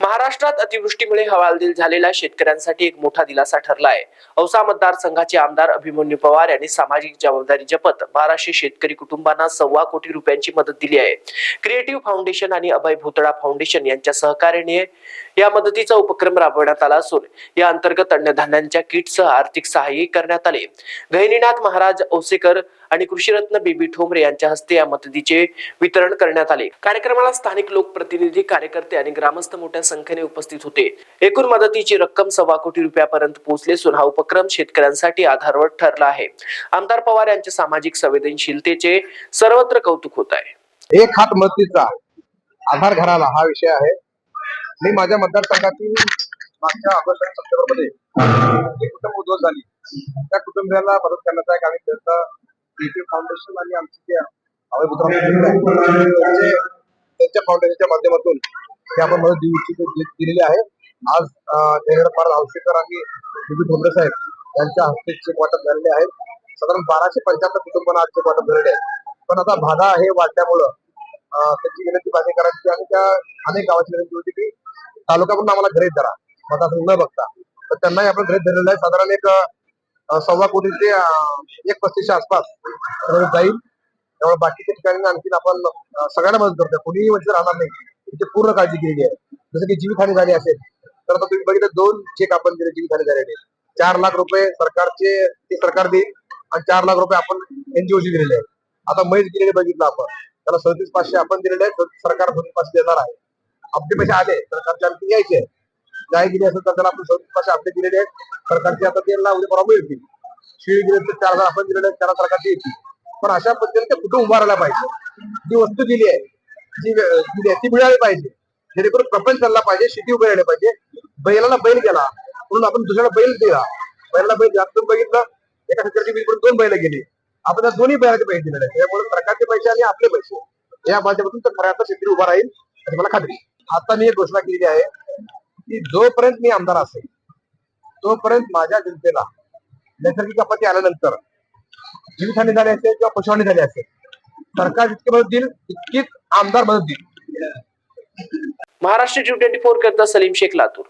महाराष्ट्रात अतिवृष्टीमुळे हवालदिल झालेल्या शेतकऱ्यांसाठी एक मोठा दिलासा ठरला आहे औसा मतदारसंघाचे आमदार अभिमन्यू पवार यांनी सामाजिक जबाबदारी जपत बाराशे शेतकरी कुटुंबांना सव्वा कोटी रुपयांची मदत दिली आहे. क्रिएटिव्ह फाउंडेशन आणि अभय भोतडा फाउंडेशन यांच्या सहकार्याने या मदतीचा उपक्रम राबवण्यात आला असून या अंतर्गत अन्नधान्यांच्या किटसह आर्थिक सहाय्य करण्यात आले. गहिनीनाथ महाराज औसेकर आणि कृषीरत्न बेबी ठोंबरे यांच्या हस्ते या मदतीचे वितरण करण्यात आले. कार्यक्रमाला स्थानिक लोकप्रतिनिधी कार्यकर्ते आणि ग्रामस्थ मोठ्या संख्येने उपस्थित होते. एकूण मदतीची रक्कम सव्वा कोटी रुपयापर्यंत पोहोचले असून हा उपक्रम शेतकऱ्यांसाठी आधारवत ठरला आहे. आमदार पवार यांच्या सामाजिक संवेदनशीलतेचे सर्वत्र कौतुक होत आहे. एक हात मदतीचा आधार घराला हा विषय आहे. मी माझ्या मतदारसंघातील मागच्या ऑगस्ट आणि सप्टेंबरमध्ये एक कुटुंब उद्ध्वस्त झाली. त्या कुटुंबियाला मदत करण्याचा एक आम्ही त्यांचा क्रिएटिव्ह फाउंडेशन आणि आमची जे त्यांच्या फाउंडेशनच्या माध्यमातून ते आपण मदत देऊ इच्छित दिलेली आहे. आज देवेंद्र पार आणि बीबी ठोंबरे साहेब यांच्या हस्ते चेक वाटप झालेले आहेत साधारण बाराशे पंच्याहत्तर कुटुंबांना आज चेक वाटप झालेले आहे. पण आता बाधा हे वाढल्यामुळं त्यांची त्याची विनंती माझी करायची आणि त्या अनेक गावाची विनंती होती की तालुका पण आम्हाला गृहित धरा. मतदारसंघ न बघता. तर त्यांनाही आपण गृहित धरलेलं आहे. साधारण एक सव्वा कोटी ते एक पस्तीसच्या आसपास जाईल. त्यामुळे बाकीच्या ठिकाणी आणखीन आपण सगळ्यांना मदत करतोय. कुणीही म्हणजे राहणार नाही. याची पूर्ण काळजी केलेली आहे. जसं की जीवितहानी झाली असेल तर आता तुम्ही बघितलं दोन चेक आपण दिले जीवितहानी झालेले चार लाख रुपये सरकारचे ते सरकार देईल आणि चार लाख रुपये आपण एनजीओशी दिलेले आहेत. आता मैच दिलेले बघितलं आपण. त्याला सदतीस पाचशे आपण दिलेले आहेत. सरकार सदतीस पाचशे देणार आहे. हप्ते पैसे आले सरकारच्या आणखी यायचे. आहेत. गाय गेली असेल तर त्याला आपण सव्वीस पाचशे हप्ते दिलेले आहेत. सरकारचे आता त्यांना उद्या परवा मिळतील. शिळी गेले तर चार हजार आपण दिलेले आहेत त्याला सरकारचे येतील. पण अशा पद्धतीने ते कुठं उभारायला पाहिजे? जी वस्तू दिली आहे जी दिली आहे ती मिळाली पाहिजे. जेणेकरून प्रपंच चालला पाहिजे शेती उभी राहिली पाहिजे. बैलाला बैल गेला म्हणून आपण दुसऱ्याला बैल दिला. बैलाला बैल दिला. तुम्ही बघितलं एका शेतकऱ्याची बिलकुल दोन बैल गेली. आपण दोन्ही बैलाचे पैसे दिलेले आहेत. त्यामुळे सरकारचे पैसे आणि आपले पैसे. या माध्यमातून तर खऱ्या आता शेतकरी उभा राहील याची मला खात्री आहे. आता मी एक घोषणा केलेली आहे की जोपर्यंत मी आमदार असेल तोपर्यंत माझ्या जनतेला नैसर्गिक आपत्ती आल्यानंतर जीवितहानी झाली असेल किंवा पशुहानी झाली असेल सरकार जितकी मदत देईल तितकीच आमदार मदत देईल. महाराष्ट्र ट्वेंटी फोर करता सलीम शेख लातूर.